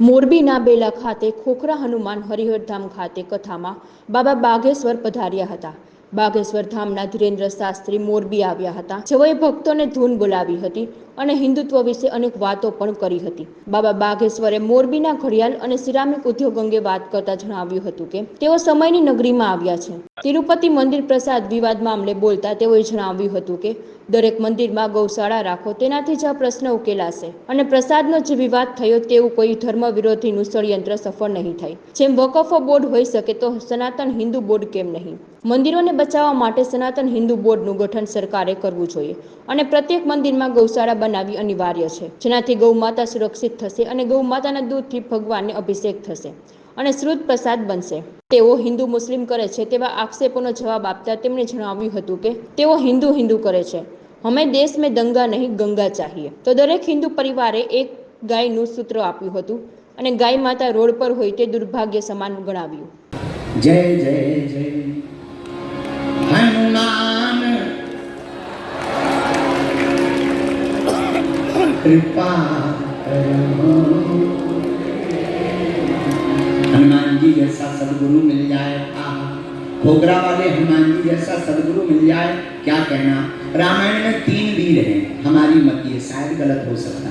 મોરબીના બેલા ખાતે ખોખરા હનુમાન હરિહરધામ ખાતે કથામાં બાબા બાગેશ્વર પધાર્યા હતા. બાગેશ્વર ધામના ધીરેન્દ્ર શાસ્ત્રી મોરબી આવ્યા હતા. જેઓએ ભક્તોને ધૂન બોલાવી હતી અને હિન્દુત્વ વિશે અનેક વાતો પણ કરી હતી. બાબા બાગેશ્વરે મોરબીના ઘડિયાળ અને સિરામિક ઉદ્યોગ અંગે વાત કરતા જણાવ્યું હતું કે, તેઓ સમયની નગરીમાં આવ્યા છે. તિરુપતિ મંદિર પ્રસાદ વિવાદ મામલે બોલતા તેઓએ જણાવ્યું હતું કે, દરેક મંદિરમાં ગૌશાળા રાખો, તેનાથી જ આ પ્રશ્ન ઉકેલાશે. અને પ્રસાદનો જે વિવાદ થયો તેવું કોઈ ધર્મ વિરોધીનું ષડયંત્ર સફળ નહીં થાય. જેમ વકફ બોર્ડ હોઈ શકે તો સનાતન હિન્દુ બોર્ડ કેમ નહીં? મંદિરોને બચાવવા માટે સનાતન હિન્દુ બોર્ડનું ગઠન સરકારે કરવું જોઈએ અને પ્રત્યેક મંદિરમાં ગૌશાળા બનાવવી અનિવાર્ય છે. જેનાથી ગૌમાતા સુરક્ષિત થશે અને ગૌમાતાના દૂધથી ભગવાનને અભિષેક થશે અને શ્રુત પ્રસાદ બનશે. તેઓ હિન્દુ મુસ્લિમ કરે છે તેવા આક્ષેપોનો જવાબ આપતા તેમણે જણાવ્યું હતું કે તેઓ હિન્દુ હિન્દુ કરે છે. હમે દેશ મેં દંગા નહીં, ગંગા ચાહીએ. તો દરેક હિન્દુ પરિવારે એક ગાયનું સૂત્ર આપ્યું હતું અને ગાય માતા રોડ પર હોય તે દુર્ભાગ્ય સમાન ગણાવ્યું. જય જય જય. हनुमान जी जैसा सदगुरु मिल जाए आहा। खोखरा वाले हनुमान जी जैसा सदगुरु मिल जाए, क्या कहना? रामायण में तीन वीर हैं। हमारी मत ये, शायद गलत हो सकता। है